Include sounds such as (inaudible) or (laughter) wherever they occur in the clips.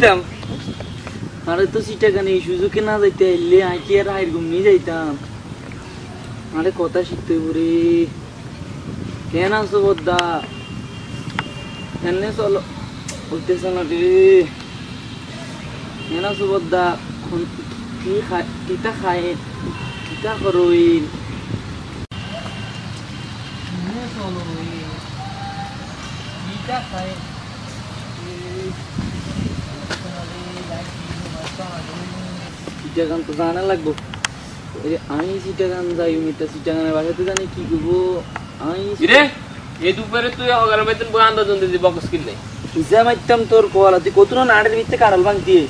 কিতাম আরে তো সিটাগান এই সুযোগে না যাইতে আইলে আই কি আর হাইর ঘুমিয়ে যাইতাম। আরে কথা শিখতে হইব রে। কেন আছো বদ্দা? এনে চলো। বলতেছে না রে। কেন আছো বদ্দা? কি খাই কিতা খাই? কিতা রে। কিতা খাই? সিটাগান তো জানা লাগবো। আমি সিটাগান যাই মিটা সিটাগানের বাসাতে জানি কি করব। আমি কিরে এই দুপুরে তুই অগার বেতন বই আন্দাজ দিদি বকস কিনলে হিসা মারতাম তোর কোয়ালা তুই কত নাড়ের ভিতরে কাড়াল ভাঙ দিয়ে।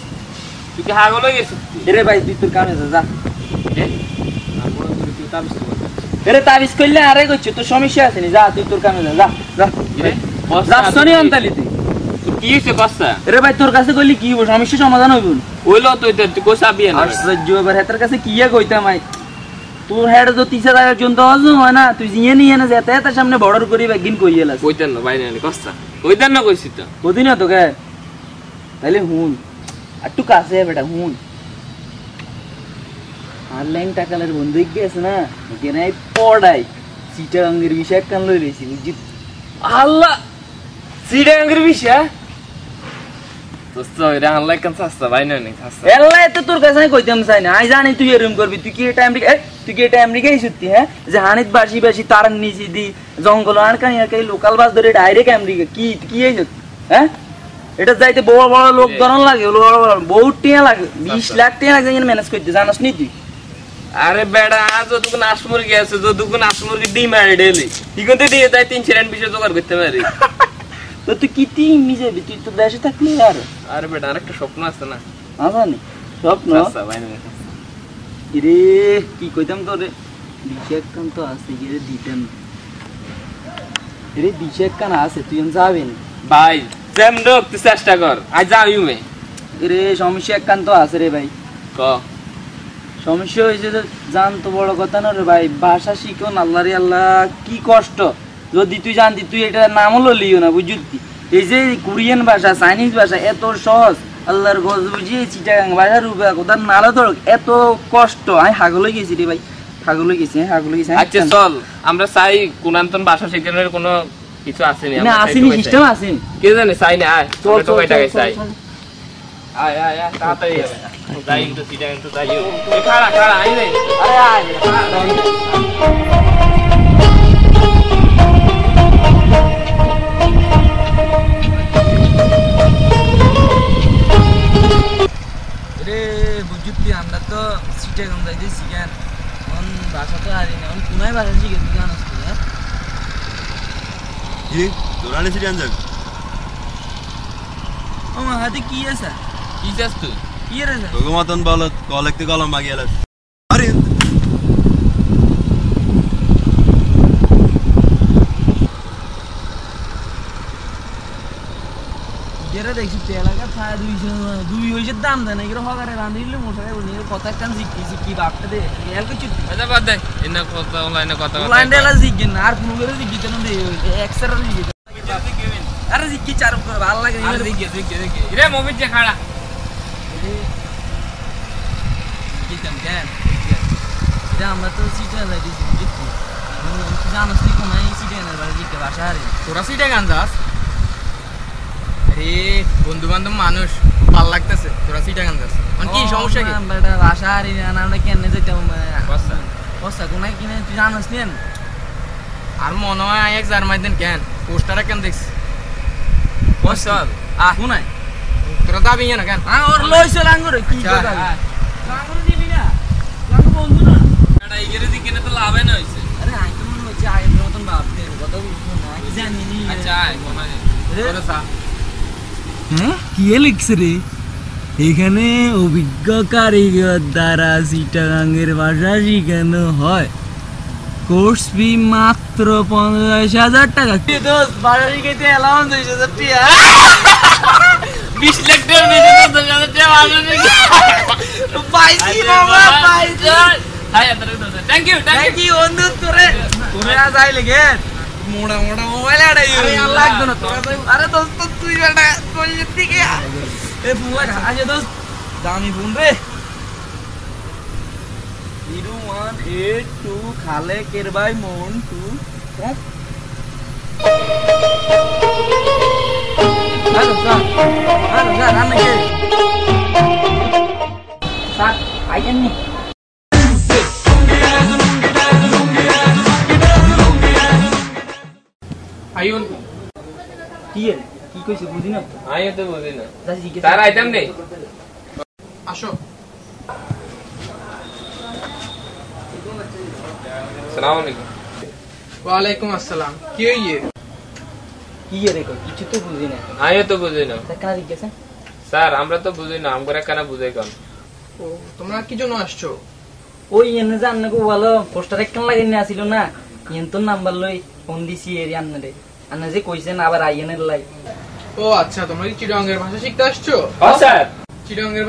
তুই কি হাগল হয়ে গেছিস? এরে ভাই তুই তোর কামে যা যা। এরে তাবিজ করলে আরে করছি তোর সমস্যা আছে নি যা তুই তোর কামে যা যা যা? যা শনি অন্তালি তুই। কি হয়েছে কষ্টা এরে ভাই তোর কাছে কইলি কি হইব? সমস্যা সমাধান হইব হইল তুই তো তুই কোসা বিয়ে না আশ্চর্য এবার হেতার কাছে কি ইয়া কইতাম আই? তোর হেড তো তিসা জন্য হজম হয় না তুই জিয়ে নিয়ে না যেতে হেতার সামনে বর্ডার করি একদিন কই এলাস কইতেন না বাইরে আনি কষ্টা কইতেন না কইছি তো। কদিন তো কে তাহলে হুন। একটু কাছে বেটা হুন। ল্যাং টাকালের বন্ধু গেছে না এখানে পড়াই। চিটাগাঙ্গের বিষয় কান লই রয়েছি বুঝছি আল্লাহ! সিডাঙ্গের বিষয়? দোস্ত এটা আল্লাহ কান সাস্তা বাইরে আনি সাস্তা এল্লাই তো তোর কাছে কইতাম চাই না। আই জানি তুই এরম করবি তুই কি এটা আমেরিকা তুই কি এটা আমেরিকাই সত্যি হ্যাঁ? যে হানিত বাসি বাসি তার নিচে দি জঙ্গল আনকানি আনকানি লোকাল বাস ধরে ডাইরেক্ট আমেরিকা কি কি এই হ্যাঁ? এটা যাইতে বড় বড় লোক ধরন লাগে বড় বড় বহুত টিয়া লাগে বিশ লাখ টিয়া লাগে ম্যানেজ করতে জানাস নি তুই? আরে বেড়া যতক্ষণ আস মুরগি আছে যতক্ষণ আস মুরগি ডিম আরে ডেলি ইকনতে দিয়ে তাই তিন চার পিসে জোগাড় করতে পারি। (laughs) তো তুই কি তুই মিজাবি? তুই তো দেশে থাকলি আর। আরে বেটা আরেকটা স্বপ্ন আছে না? আসানি স্বপ্ন? সাস্তা। রে কি কইতাম তোরে? বিশেষ কান তো আছে গিয়ে দিতেন। রে বিশেষ কান আছে তুই যাবেন ভাই সেম ডোক তুই চেষ্টা কর। আজ যাও ইউমে রে সমস্যা একখান তো আছে রে ভাই। ক? সমস্যা হয়েছে যে জান তো বড় কথা না রে ভাই ভাষা শিখো না আল্লাহ রে আল্লাহ কি কষ্ট? যদি তুই জানতি তুই এটা নামও লিও না বুঝতি এই যে কোরিয়ান ভাষা চাইনিজ ভাষা এত সহজ আল্লাহর গজ বুঝিয়ে চিটাগাং ভাষার রূপে কোথার নালা ধরক এত কষ্ট। আমি হাগলে গেছি রে ভাই হাগলে গেছি হ্যাঁ হাগলে গেছি আচ্ছা চল আমরা চাই কোনান্তন ভাষা শেখানোর কোনো কিছু আসেনি না আসেনি সিস্টেম আসেন। কে জানে চাই না আয় চল চাই। আয় আয় আয় তাড়াতাড়ি। যাই সিটা একটু যাই। খাড়া খাড়া আই রে। আরে আয় রে, আয়। রে বুঝুতি আমরা তো সিটে গম যাইতেছি কেন অন ভাষা তো হারি না অন কোনায় ভাষা শিখে তুই জানাস তুই হ্যাঁ কি দৌড়ানি সিরিয়ান যাক আমার হাতে কি আছে কি চাস তুই কি রে স্যার তোকে মতন বল কলেক্তে কলম বাগিয়ে এলাস আরে যেটা দেখছি তেলাকা ছায়া দুইশো দুই হয়েছে দাম দেয় না এগুলো হকারে রাঁধিলে মশাই বলি কথা কান শিখি শিখি বাপটা দে এল কিছু আচ্ছা বাদ দে এনে কথা অনলাইনে কথা লাইন ডেলা শিখি না আর কোনো করে শিখি তেন দে এক্সট্রা শিখি আরে শিখি চার ভালো লাগে আর দেখি। দেখি দেখি রে মোবিল যে খাড়া। শিখিতাম কেন এটা আমরা তো সিটে জানোস তুই কোনায় সিটে না বাড়ি তোরা সিটা গান যাস। আরে বন্ধু বান্ধব মানুষ ভালো লাগতেছে। তোরা সিটা গান যাস। মানে কি সমস্যা কি? বাসা আমরা কেন যেতাম বস্তা। বস্তা কোনায় কিনে তুই জানোস নেন আর মনে হয় এক জার মাইদেন কেন? পোস্টারে কেন দেখছি আহ কোনায়? তোরা যাবি না কেন? আ ওর লইছে লাঙ্গরে কি আচ্ছা, কথা। দিবি না? লাঙ্গ বন্ধু না? এটা ইগেরে দিকে তো লাভে না হইছে। আরে আই তো মনে হচ্ছে মতন ভাবতে কথা বুঝছ না জানি নি। আচ্ছা তোরা হ্যাঁ? কি লিখছে রে? এখানে অভিজ্ঞ কারিগর দ্বারা চিটাগাঙ্গের ভাষা শিখানো হয়? কোর্স ফি মাত্র পঞ্চাশ হাজার টাকা। দোস্ত ভাষা শিখাইতে অ্যালাউন্স হয়েছে হাজার টাকা বিশ লাখ টাকা বেশি তো হাজার টাকা আসবে পাইছি বাবা পাইছি। থ্যাংক ইউ থ্যাংক ইউ বন্ধু তোরে। তোরে আজ আইলে মোড়া মোড়া মোবাইল আড়াই আরে লাগবে না তোরা তো আরে দোস্ত তুই বেটা কলেজের দিকে এ ফোন লাগা আজ দোস্ত দামি ফোন রে জিরো ওয়ান এইট টু খালে কেরবাই মন টু হ্যালো স্যার হ্যালো স্যার রান্না কে স্যার আইটেন নি আইন কি এর কি কইছে? বুঝি না তো। আইন তো বুঝি না। তার আইটেম নেই। আসো। সালাম আলাইকুম। ওয়ালাইকুম আসসালাম। কি হইয়ে কি এর কই কিছু তো বুঝি না। আমিও তো বুঝি না। জিজ্ঞেস? স্যার আমরা তো বুঝি না। আমরা কেন বুঝাই কম ও তোমরা কি জন্য আসছো? ওই এনে যে আন্নাকে বলো পোস্টার একখান লাগিয়ে নিয়ে আসিল না। ইয়েন তোর নাম্বার লই ফোন দিছি এর আন্নারে যে কইছেন আবার লাই। ও আচ্ছা তোমরা কি ভাষা শিখতে আসছো? হ্যাঁ স্যার।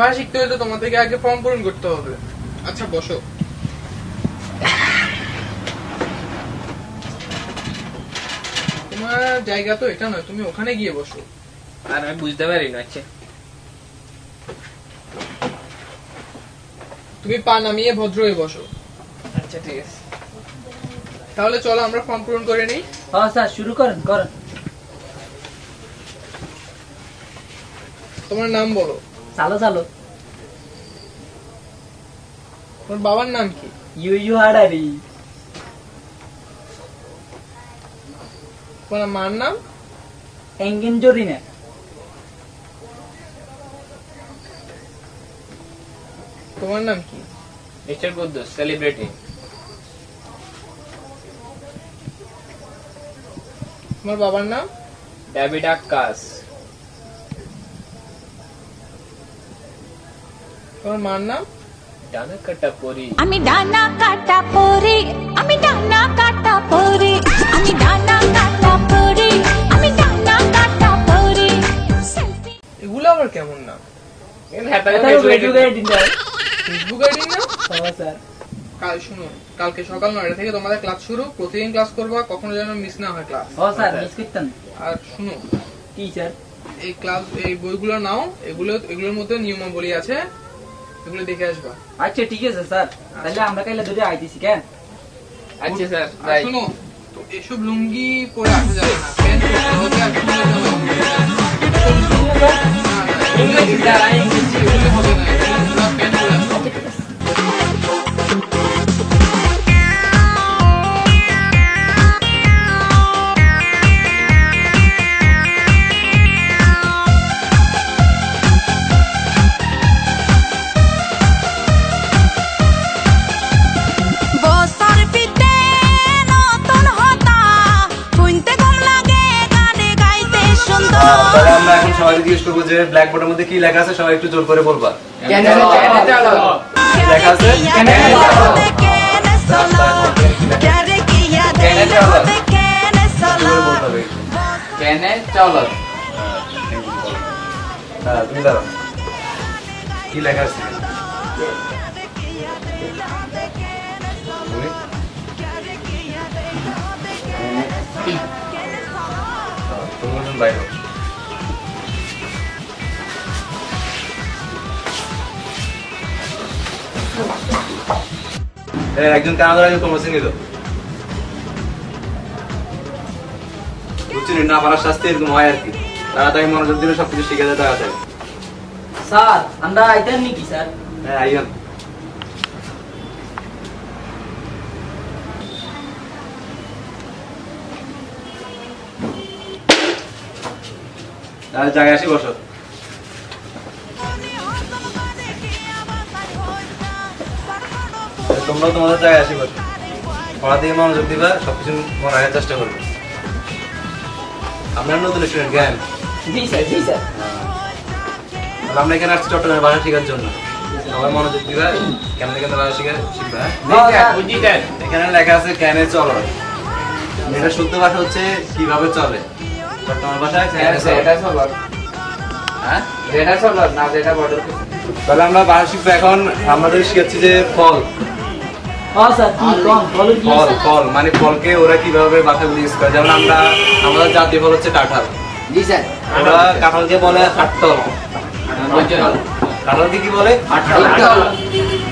ভাষা শিখতে হলে তোমাদেরকে আগে ফর্ম পূরণ করতে হবে। আচ্ছা বসো। তোমার জায়গা তো এটা নয় তুমি ওখানে গিয়ে বসো। আর আমি বুঝতে পারি না আচ্ছা। তুমি পা নামিয়ে ভদ্র হয়ে বসো। আচ্ছা ঠিক আছে। তাহলে চলো আমরা ফর্ম পূরণ করে নিই। হ্যাঁ স্যার শুরু করেন করেন। তোমার নাম বলো। চালো চালো। তোমার বাবার নাম কি? ইউ ইউ হাডারি তোমার মার নাম? এঙ্গেন জরি তোমার নাম কি? মিস্টার কুদ্দুস সেলিব্রিটি তোমার বাবার নাম? ডেভিড আক্কাস তোমার মার নাম? ডানা কাটা পরি আমি ডানা কাটা পরে আমি ডানা কাটা পরে আমি ডানা কাটা পরে আমি ডানা কাটা পরে সেলফি এগুলো আবার কেমন নাম এটা ফেসবুক আইডি না ফেসবুক আইডি না? হ্যাঁ স্যার। কাল শুনো কালকে সকাল নয়টা থেকে তোমাদের ক্লাস শুরু প্রতিদিন ক্লাস করবা কখনো যেন মিস না হয় ক্লাস হ্যাঁ স্যার মিস করতেন আর শুনো স্যার এই ক্লাস এই বইগুলো নাও এগুলো এগুলোর মধ্যে নিয়মাবলী আছে এগুলো দেখে আসবা। আচ্ছা ঠিক আছে স্যার। তাহলে আমরা কাইলে দুটো আইতেছি কেন আচ্ছা স্যার আর শুনো তো এসব লুঙ্গি পরে আসা যাবে না। প্যান্ট পরতে হবে আর পরতে হবে। না, না, ইংরেজি স্যার আমি ইংরেজি এগুলো হবে না। জিজ্ঞেস করব যে ব্ল্যাকবোর্ডের মধ্যে কি লেখা আছে সবাই একটু জোর করে বলবা। লেখা আছে? কেনে চলো। হ্যাঁ তুমি দাঁড়াও। কি লেখা আছে? বলি? হ্যাঁ, বাইরে একজন কানাডার একজন তোমরা চিনি তো? না পারার শাস্তি এরকম হয় আর কি। তাড়াতাড়ি মনোযোগ দিলে সবকিছু শিখে যায় তাড়াতাড়ি। স্যার আমরা আইতেন নাকি স্যার? হ্যাঁ আইয়ান তাহলে জায়গায় আসি বসো। তোমরা তোমাদের জায়গায় আসি বসো। পড়া দিয়ে মনোযোগ দিবা সবকিছু মনে রাখার চেষ্টা করবে। আপনার নতুন স্টুডেন্ট জ্ঞান? জি স্যার জি স্যার। আমরা এখানে আসছি চট্টগ্রামের ভাষা শেখার জন্য। সবাই মনোযোগ দিবা কেমন কেমন ভাষা শিখা শিখবা হ্যাঁ? এখানে লেখা আছে ক্যানে চলো এটা শুদ্ধ ভাষা হচ্ছে কীভাবে চলে চট্টগ্রাম ভাষায় চলে। চলো হ্যাঁ? যেটা চলো না যেটা তাহলে আমরা ভাষা শিখব এখন। আমাদের শিখাচ্ছি যে ফল ফল ফল মানে ফলকে ওরা কীভাবে ইউজ করে? যেমন আমরা আমাদের জাতীয় ফল হচ্ছে কাঁঠাল। জি স্যার। ওরা কাঁঠালকে বলে হাটতল কাঁঠালকে কি বলে?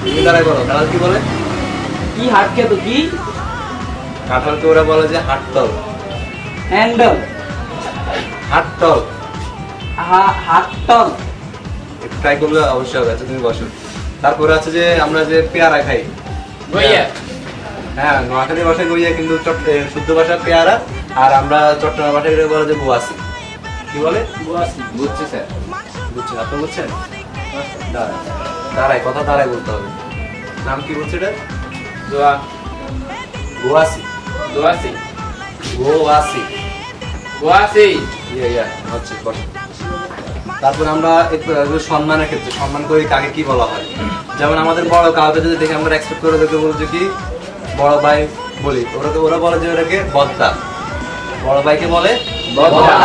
তুমি তারাই বলো কাঁঠাল কি বলে? কি হাট কে তো কি? কাঁঠালকে ওরা বলে যে হাটতল হ্যান্ডল হাটটল ট্রাই করলে অবশ্যই হবে আচ্ছা তুমি বসো। তারপরে আছে যে আমরা যে পেয়ারা খাই। ভাইয়া হ্যাঁ নোয়াখালী ভাষায় গইয়া কিন্তু শুদ্ধ ভাষা পেয়ারা আর আমরা চট্টগ্রাম ভাষায় এটা বলে যে বুয়াসি। কি বলে? বুঝছি স্যার। বুঝছেন আপনি বুঝছেন? দাঁড়ায় কথা দাঁড়ায় বলতে হবে। নাম কি বলছে এটা? দোয়া বুয়াসি। দোয়াসি বুয়াসি। দোয়াসি ইয়া ইয়া হচ্ছে বসো। তারপর আমরা সম্মানের ক্ষেত্রে। সম্মান করি কাকে কি বলা হয়? যেমন আমাদের বড় কাউকে যদি দেখে আমরা এক্সপেক্ট করে দেখে বলছি কি? বড় ভাই বলি। ওরা তো ওরা বলে যে ওটাকে বদ্দা। বড় ভাইকে বলে বদ্দা।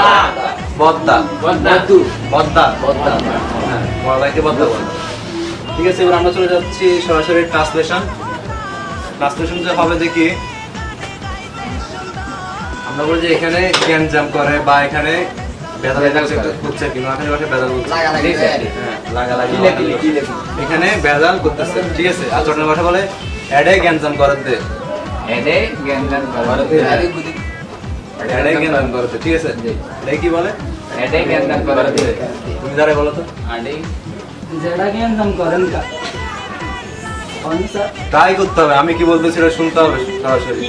বদ্দা। বদ্দু। বদ্দা। বদ্দা। হ্যাঁ বড় ভাইকে বদ্দা বলে। ঠিক আছে এবার আমরা চলে যাচ্ছি সরাসরি ট্রান্সলেশন ট্রান্সলেশন যে হবে যে কি? আমরা বলি যে এখানে গ্যাঞ্জাম করে বা এখানে হ্যাঁ, এখানে বেদাল করতেছে ঠিক আছে? আর চট্টগ্রাম ভাষা বলে এডে গ্যাঞ্জাম করে দে। এডে জ্ঞান করে দে। এডে গ্যাঞ্জাম করে দে ঠিক আছে? এডে কি বলে? এডে জ্ঞান করে দে। তুমি যারা বলো তো। আডে যেটা জ্ঞান করেন কা। কোন করতে হবে আমি কি বলতেছি সেটা শুনতে হবে সরাসরি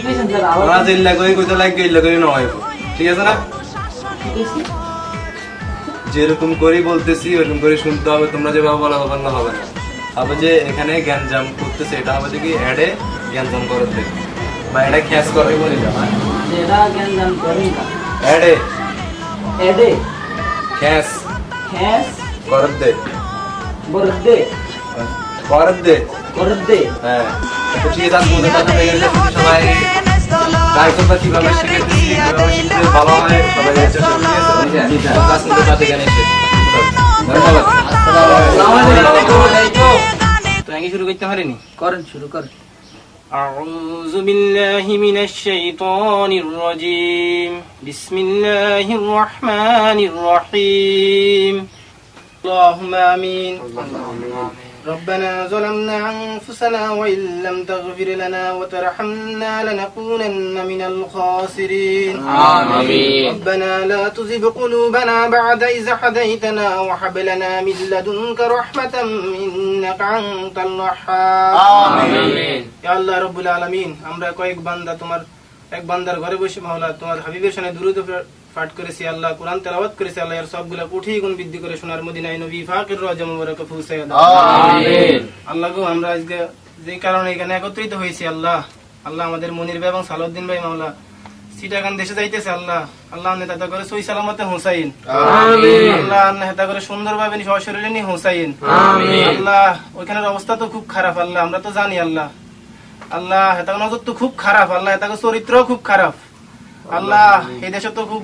ওরা যে কইতে লাগবে লাগবে নয়। ঠিক আছে না? যেরকম করেই বলতেছি ওরকম করে শুনতে হবে। তোমরা যেভাবে বলা হবে না হবে না। হবে যে এখানে জ্ঞানজাম করতেছে এটা হবে যে কি অ্যাডে জ্ঞানজাম করে দে বা এটা খ্যাস করে। বলি না। যেটা জ্ঞান করেন কা অ্যাডে এডে খ্যাস হ্যাস করে দে। বরদে করে দে। করদে হ্যাঁ। তো ঠিক আছে আজকে সবাই ট্রাই করবা কিভাবে শিখেছি কিভাবে শিখতে ভালো হয় সবাই চেষ্টা করবে ঠিক আছে জি স্যার কাজ করতে পারতে এখানে শেষ ধন্যবাদ তো আগে শুরু করতে পারিনি করেন শুরু করেন أعوذ بالله من الشيطان الرجيم بسم الله الرحمن الرحيم اللهم آمين ربنا ظلمنا أنفسنا وإن لم تغفر لنا وترحمنا لنكونن من الخاسرين آمين ربنا لا تزغ قلوبنا بعد إذ هديتنا وهب لنا من لدنك رحمة إنك أنت الوهاب آمين ইয়া আল্লাহ রব্বুল আলামিন আমরা কয়েক বান্দা তোমার এক বান্দার ঘরে বসে মাওলা তোমার হাবিবের সামনে দুরুদ পাঠ করেছি আল্লাহ কোরআন তেলাওয়াত করেছি আল্লাহ এর সবগুলা কোঠি গুণ বৃদ্ধি করে সোনার মদিনায় নবী ফাকির রজা মুবারক পৌঁছায় দাও আমিন। আল্লাহ গো আমরা আজকে যে কারণে এখানে একত্রিত হয়েছি আল্লাহ আল্লাহ আমাদের মনির ভাই এবং সালাউদ্দিন ভাই মাওলা দেশে যাইতেছে আল্লাহ আল্লাহ নেতা করে সই সালামতে হুসাইন। আল্লাহ নেতা করে সুন্দরভাবে সশরীরে নি হুসাইন। আল্লাহ ওইখানের অবস্থা তো খুব খারাপ আল্লাহ আমরা তো জানি আল্লাহ। আল্লাহ হেতা নজর তো খুব খারাপ আল্লাহ হেতা চরিত্র খুব খারাপ। আল্লাহ এই দেশে তো খুব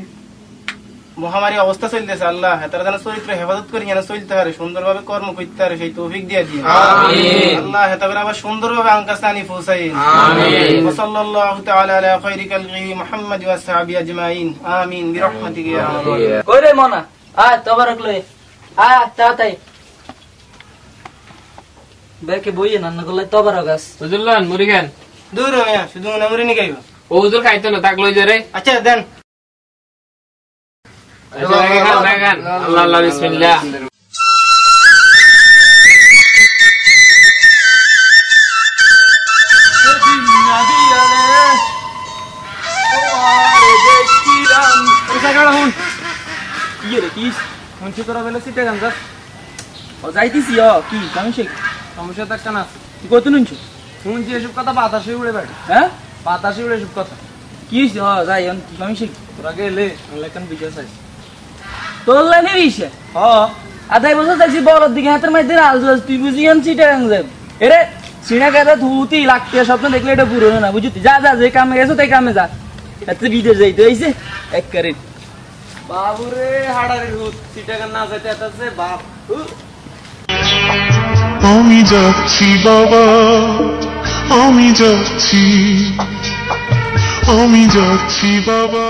মহামারী অবস্থা চলতেছে আল্লাহ। তারা যেন চরিত্র হেফাজত করি যেন চলতে পারে সুন্দরভাবে কর্ম করতে পারে সেই তৌফিক দিয়ে দিয়ে আল্লাহ হেতাবের আবার সুন্দরভাবে আমার কাছে আনি পৌঁছাই সাহাবি আজমাইন। আমিন মনা আয় আয় বেকে বইয়ে নান্না করলে তবারক আস। বুঝলান মুরিগান দূর হইয়া শুধু মনে মুরি নি গাইবা ও হুজুর খাইতো না তাক লই যা রে। আচ্ছা দেন। আল্লাহ আল্লাহ বিসমিল্লাহ ইয়ে শুনছি তোরা বেলে সিটে গান যাস ও যাইতিছি ও কি শেখ সমস্যা তো একটা না তুই কত নুনছো শুনছি এসব কথা বাতাসে উড়ে বেড়ে হ্যাঁ বাতাসে উড়ে এসব কথা কি হইছে হ যাই আমি তোরা গেলে লেখান বিজয় চাইছি তোর লাইনে দিছে হ। আধাই বছর যাইছি বড়র দিকে হাতের মধ্যে আলজু তুই বুঝি আন সিটে গান যাই এরে সিনা কাটা ধুতি লাগতে স্বপ্ন দেখলে এটা পুরনো না বুঝতি যা যা যে কামে গেছো তাই কামে যা। এত বিদেশ যাইতে হইছে এক করে বাবুরে হাড়ারে হুত সিটাগান না যেতে এতাছে বাপ আমি যাচ্ছি বাবা আমি যাচ্ছি। আমি যাচ্ছি বাবা।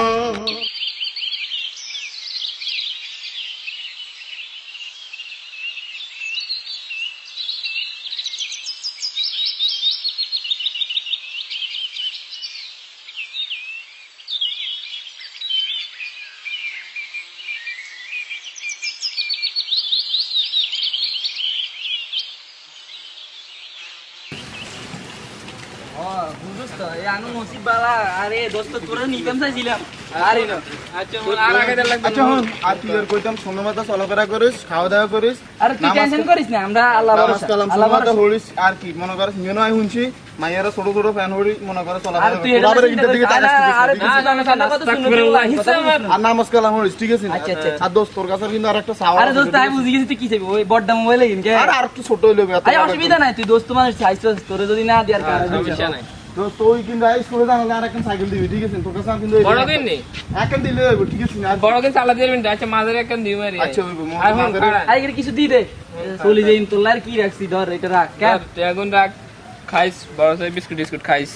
বুঝছ তো এই আনু নসিব বালা আরে দোস্ত তোরা নিতাম চাইছিলাম আরে না আচ্ছা আর আগে দেন লাগবে আচ্ছা হন আর তুই আর কইতাম সময় মতো চলাফেরা করিস খাওয়া দাওয়া করিস আরে তুই নামাজ- টেনশন করিস না আমরা আল্লাহ নামাজ ভরসা কালাম আল্লাহ সময় মতো ভরসা হরিস আর কি মনে করিস মেনু আই শুনছি মাইয়ারা ছোট ছোট ফ্যান মনে করে আরে নামাজ কালাম ঠিক আছে আচ্ছা, আচ্ছা, আচ্ছা। আর দোস্ত তোর কাছে কিন্তু আর একটা সাওয়াল আরে দোস্ত আমি বুঝি গেছি তুই কি চাইবি? ওই মোবাইল কে? আর আর একটু ছোট হইল আরে অসুবিধা নাই তুই দোস্ত মানুষ তোরে যদি না দিয়ার কারণ। সমস্যা নাই। দোস্ত কিন্তু আই স্কুলে জানালে আর একটা সাইকেল দিবি ঠিক আছে? তোর কাছে কিন্তু বড় দিন নি এখন দিলে হইবো, ঠিক আছে? আর বড় দিন চালা দিয়ে আচ্ছা একখান মারি। আচ্ছা হইবো আর কিছু দি দে। চলে যাইম তোলার কি রাখছি? ধর এটা রাখ এখন রাখ। খাইস বড় সাই বিস্কুট টিস্কুট খাইস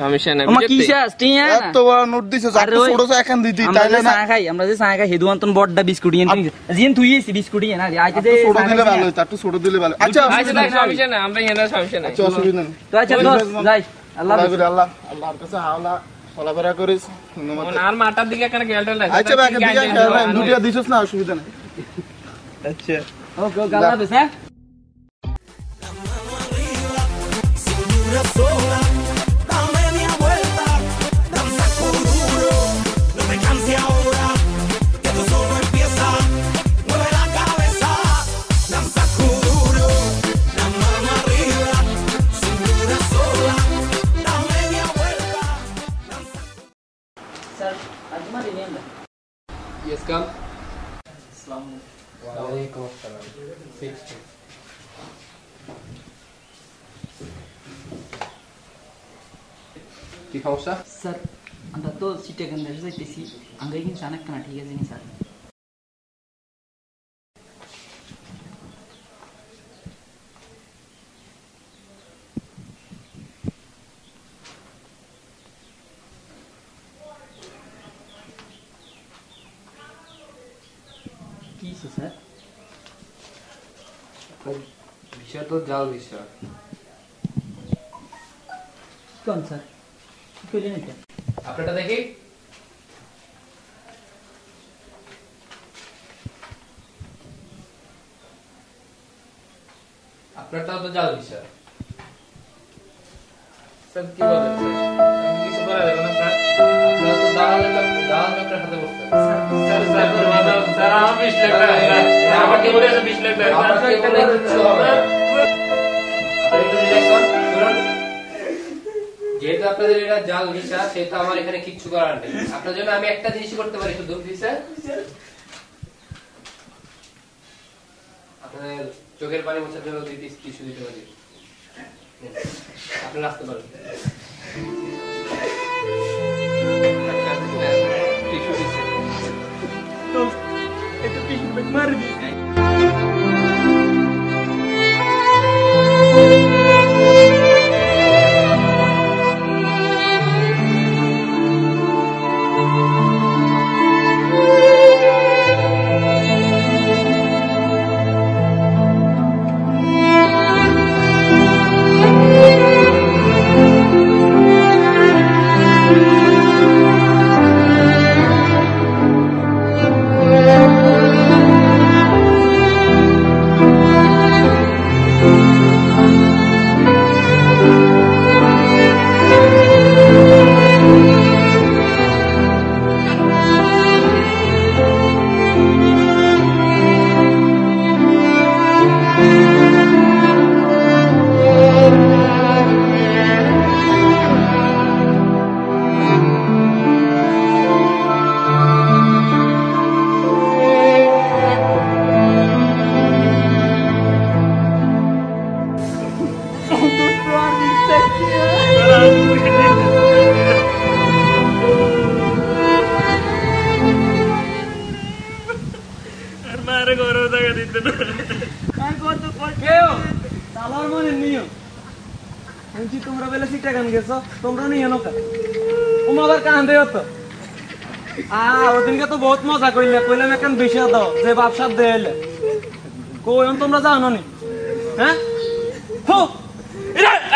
সমস্যা নাই আমার বুঝতে? কি শেষ এত বড় নোট দিছে আরে ওই- ছোট এখন দিতি তাইলে না খাই আমরা যে চা খাই হেদু অন্তন বড়টা বিস্কুট ইয়েন জিন তুই এসি বিস্কুট ইয়েন আরে আইতে যে ছোট দিলে ভালো হইতো একটু ছোট দিলে ভালো আচ্ছা আচ্ছা অসুবিধা দেখ নাই সমস্যা নাই আমরা এখানে সমস্যা নাই। আচ্ছা অসুবিধা নেই। তো আচ্ছা দোস্ত যাই আল্লাহ আল্লাহ হাফেজ। করে আল্লাহ। আল্লাহর কাছে হাওলা চলাফেরা করিস আর মাটার দিকে একখানে গেলটা লাগে আচ্ছা ভাই দিকে খেয়াল দুটিয়া দিছস না অসুবিধা নাই। আচ্ছা। ওকে ওকে আল্লাহ হাফেজ, হ্যাঁ সিটে কেন্দ্রে যাইতেছি আমরা কিন্তু অনেক না ঠিক আছে নি স্যার কি হইছে, স্যার বিষয় তো জাল বিষয় কোন স্যার কি কইলেন এটা আপনারটা দেখি আপনারটাও তো জাল বিষয় স্যার কি বলেন আমি কিছু করা যাবে না স্যার। আপনারা তো দালাল দালাল লোকের হাতে বসতেন স্যার স্যার স্যার স্যার আমার বিশ লাখ টাকা স্যার। আমার কি বলে আছে বিশ লাখ টাকা? আপনার এখানে কিচ্ছু হবে। যেহেতু আপনাদের এটা জাল ভিসা সেহেতু আমার এখানে কিচ্ছু করার নেই। আপনার জন্য আমি একটা জিনিস করতে পারি শুধু ভিসা আপনাদের চোখের পানি মোছার জন্য দুই পিস টিস্যু দিতে পারি নিন, আপনি আসতে পারেন টিস্যু দিচ্ছে এটা পিছন মার ওদিনকে তো বহুত মজা করিলে কইলাম, এখন বেশি দাও, যে বাপসার দেলে কই তোমরা জানো নি? হ্যাঁ?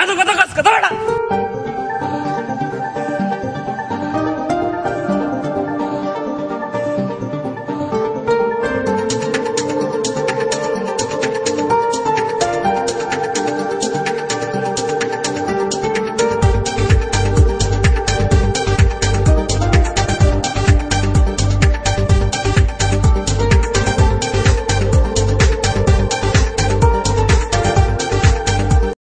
এত কথা কথা